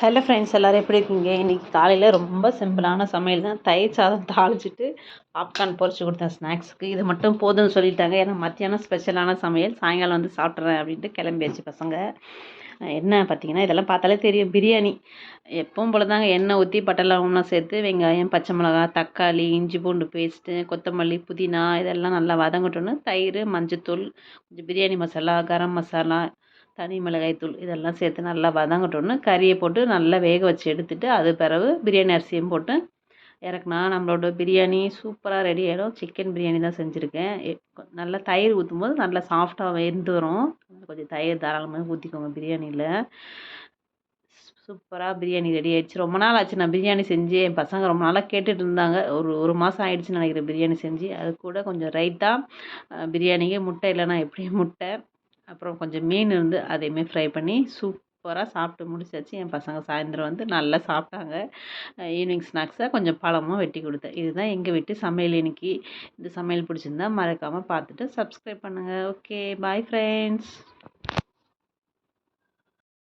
Hello friends எல்லோரும் எப்படி இருக்கீங்க? இன்றைக்கி காலையில் ரொம்ப சிம்பிளான சமையல் தான். தயிர் சாதம் தாளிச்சிட்டு பாப்கார்ன் பொறிச்சு கொடுத்தேன் ஸ்நாக்ஸுக்கு இது மட்டும் போதும்னு சொல்லிட்டாங்க. ஏன்னா மத்தியானம் ஸ்பெஷலான சமையல். சாயங்காலம் வந்து சாப்பிட்றேன் அப்படின்ட்டு கிளம்பியாச்சு பசங்க. என்ன பார்த்தீங்கன்னா இதெல்லாம் பார்த்தாலே தெரியும். பிரியாணி. எப்பவும் போல தாங்க எண்ணெய் ஊற்றி பட்டை சேர்த்து வெங்காயம் பச்சை மிளகா தக்காளி இஞ்சி பூண்டு பேஸ்ட்டு கொத்தமல்லி புதினா இதெல்லாம் நல்லா வதங்கட்டோன்னு தயிர் மஞ்சத்தூள் கொஞ்சம் பிரியாணி மசாலா கரம் மசாலா தனி மிளகாய்த்தூள் இதெல்லாம் சேர்த்து நல்லா வதங்கட்டோன்னு கறியை போட்டு நல்லா வேக வச்சு எடுத்துட்டு அது பிறகு பிரியாணி அரிசியும் போட்டு இறக்குனா நம்மளோட பிரியாணி சூப்பராக ரெடி ஆகிடும் சிக்கன் பிரியாணி தான் செஞ்சுருக்கேன். நல்லா தயிர் ஊற்றும் போது நல்லா சாஃப்டாக வெந்து வரும். கொஞ்சம் தயிர் தாராளமாக ஊற்றிக்கோங்க பிரியாணியில். சூப்பராக பிரியாணி ரெடி ஆகிடுச்சு ரொம்ப நாள் ஆச்சு நான் பிரியாணி செஞ்சு. என் பசங்க ரொம்ப நாளாக கேட்டுட்டு இருந்தாங்க. ஒரு ஒரு மாதம் ஆயிடுச்சுன்னு நினைக்கிறேன் பிரியாணி செஞ்சு. அது கூட கொஞ்சம் ரைட்டாக பிரியாணிக்கு முட்டை இல்லைனா எப்படி முட்டை. அப்புறம் கொஞ்சம் மீன் இருந்து அதையுமே ஃப்ரை பண்ணி சூப்பராக சாப்பிட்டு முடிச்சாச்சு. என் பசங்க சாயந்தரம் வந்து நல்லா சாப்பிட்டாங்க. ஈவினிங் ஸ்நாக்ஸாக கொஞ்சம் பழமும் வெட்டி கொடுத்தேன். இதுதான் எங்கள் வீட்டு சமையல் இன்னைக்கு. இந்த சமையல் பிடிச்சிருந்தா மறக்காமல் பார்த்துட்டு சப்ஸ்கிரைப் பண்ணுங்கள் ஓகே பாய் ஃப்ரெண்ட்ஸ்